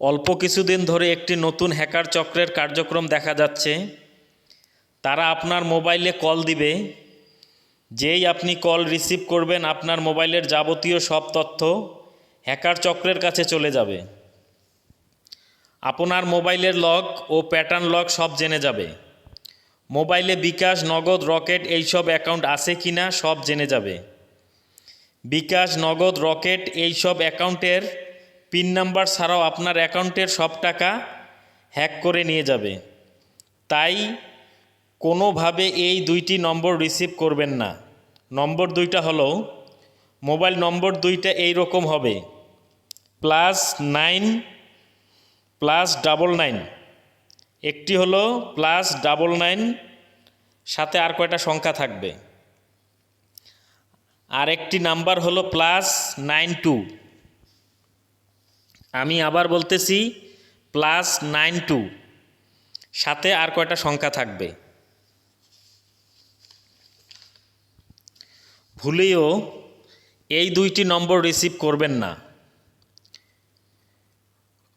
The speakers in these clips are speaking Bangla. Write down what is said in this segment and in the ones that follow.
অল্প কিছুদিন ধরে একটি নতুন হ্যাকার চক্রের কার্যক্রম দেখা যাচ্ছে। তারা আপনার মোবাইলে কল দিবে। যেই আপনি কল রিসিভ করবেন আপনার মোবাইলের যাবতীয় সব তথ্য হ্যাকার চক্রের কাছে চলে যাবে। আপনার মোবাইলের লক ও প্যাটার্ন লক সব জেনে যাবে। মোবাইলে বিকাশ, নগদ, রকেট এইসব অ্যাকাউন্ট আছে কি না সব জেনে যাবে। বিকাশ, নগদ, রকেট এইসব অ্যাকাউন্টের পিন নাম্বার ছাড়াও আপনার অ্যাকাউন্টের সব টাকা হ্যাক করে নিয়ে যাবে। তাই কোনোভাবে এই দুইটি নম্বর রিসিভ করবেন না। নম্বর দুইটা হলো, মোবাইল নম্বর দুইটা এই রকম হবে। Plus nine, plus double nine. একটি হলো প্লাস ডাবল নাইন, সাথে আর কয়টা সংখ্যা থাকবে? আর একটি নাম্বার হলো প্লাস নাইন টু। আমি আবার বলতেছি প্লাস নাইন টু সাথে আর কয়টা সংখ্যা থাকবে? ভুলেও, এই দুইটি নম্বর রিসিভ করবেন না।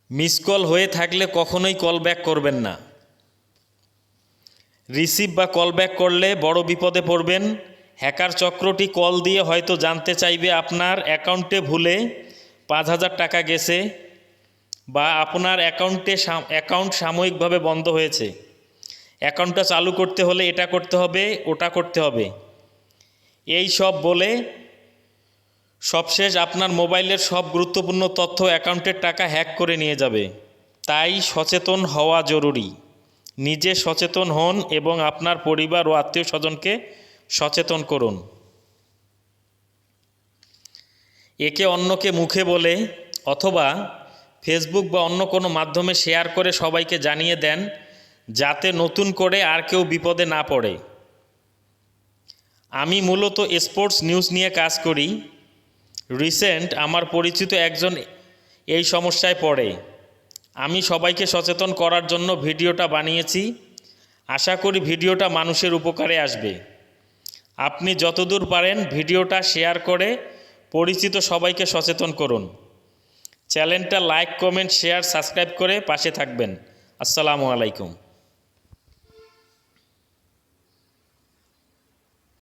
মিস কল হয়ে থাকলে কখনোই কল ব্যাক করবেন না। রিসিভ বা কল ব্যাক করলে বড় বিপদে পড়বেন। হ্যাকার চক্রটি কল দিয়ে হয়তো জানতে চাইবে আপনার অ্যাকাউন্টে ভুলে পাঁচ হাজার টাকা গেছে। বা আপনার অ্যাকাউন্টে অ্যাকাউন্ট সাময়িকভাবে বন্ধ হয়েছে। অ্যাকাউন্টটা চালু করতে হলে এটা করতে হবে, ওটা করতে হবে। এই সব বলে সবশেষ আপনার মোবাইলের সব গুরুত্বপূর্ণ তথ্য অ্যাকাউন্টের টাকা হ্যাক করে নিয়ে যাবে। তাই সচেতন হওয়া জরুরি। নিজে সচেতন হন এবং আপনার পরিবার ও আত্মীয় স্বজনকে সচেতন করুন। একে অন্যকে মুখে বলে অথবা ফেসবুক বা অন্য কোনো মাধ্যমে শেয়ার করে সবাইকে জানিয়ে দেন, যাতে নতুন করে আর কেউ বিপদে না পড়ে। আমি মূলত স্পোর্টস নিউজ নিয়ে কাজ করি। রিসেন্ট আমার পরিচিত একজন এই সমস্যায় পড়ে। আমি সবাইকে সচেতন করার জন্য ভিডিওটা বানিয়েছি। আশা করি ভিডিওটা মানুষের উপকারে আসবে। আপনি যতদূর পারেন ভিডিওটা শেয়ার করে পরিচিত সবাইকে সচেতন করুন। চ্যানেলটা লাইক কমেন্ট শেয়ার সাবস্ক্রাইব করে পাশে থাকবেন। আসসালামু আলাইকুম।